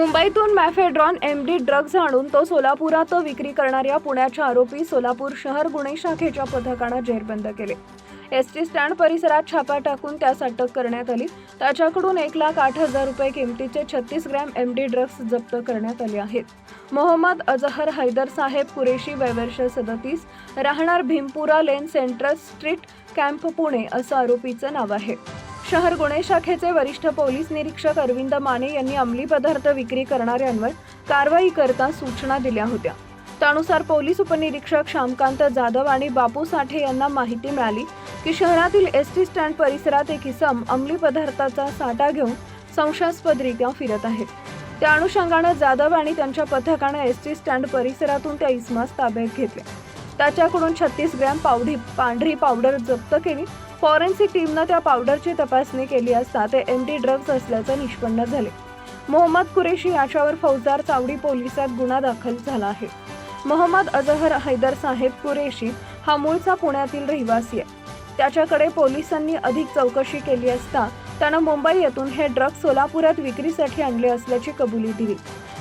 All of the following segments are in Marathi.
मुंबईतून मॅफेड्रॉन एम डी ड्रग्ज आणून तो सोलापुरात विक्री करणाऱ्या पुण्याच्या आरोपी सोलापूर शहर गुन्हे शाखेच्या पथकानं जेरबंद केले. एस टी स्टँड परिसरात छापा टाकून त्यास अटक करण्यात आली. त्याच्याकडून एक लाख आठ हजार रुपये किमतीचे छत्तीस ग्रॅम एम डी ड्रग्ज जप्त करण्यात आले आहेत. मोहम्मद अजहर हैदर साहेब कुरेशी वैवर्ष सदतीस राहणार Bhimpura lane central street camp Pune असं आरोपीचं नाव आहे. शहर गुन्हे शाखेचे वरिष्ठ पोलीस निरीक्षक अरविंद माने यांनी अंमली पदार्थ विक्री करणाऱ्यांवर कारवाई करता सूचना दिल्या होत्या. त्यानुसार पोलीस उपनिरीक्षक श्यामकांत जाधव आणि बापू साठे यांना माहिती मिळाली की शहरातील एस टी स्टँड परिसरात एक इसम अंमली पदार्थाचा साठा घेऊन संशयास्पदरित्या फिरत आहेत त्या अनुषंगानं जाधव आणि त्यांच्या पथकानं एस टी स्टँड परिसरातून त्या इसमास ताब्यात घेतले त्याच्याकडून छत्तीस ग्रॅम पावडी पांढरी पावडर जप्त केली. फॉरेन्सिक टीमनं त्या पावडरची तपासणी केली असता ते एम डी ड्रग्ज असल्याचं निष्पन्न झाले. मोहम्मद कुरेशी याच्यावर फौजदार चावडी पोलिसात गुन्हा दाखल झाला आहे. मोहम्मद अजहर हैदर साहेब कुरेशी हा मूळचा पुण्यातील रहिवासी आहे. त्याच्याकडे पोलिसांनी अधिक चौकशी केली असता त्यानं मुंबई येथून हे ड्रग्ज सोलापुरात विक्रीसाठी आणले असल्याची कबुली दिली.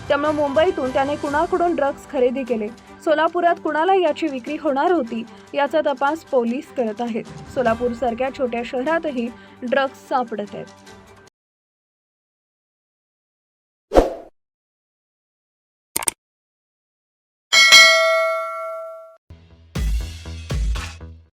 त्यामुळे मुंबईतून त्याने कुणाकडून ड्रग्ज खरेदी केले? सोलापुरात कुणाला याची विक्री होणार होती? याचा तपास पोलीस करत आहेत. सोलापूर सारख्या छोट्या शहरातही ड्रग्ज सापडत आहेत.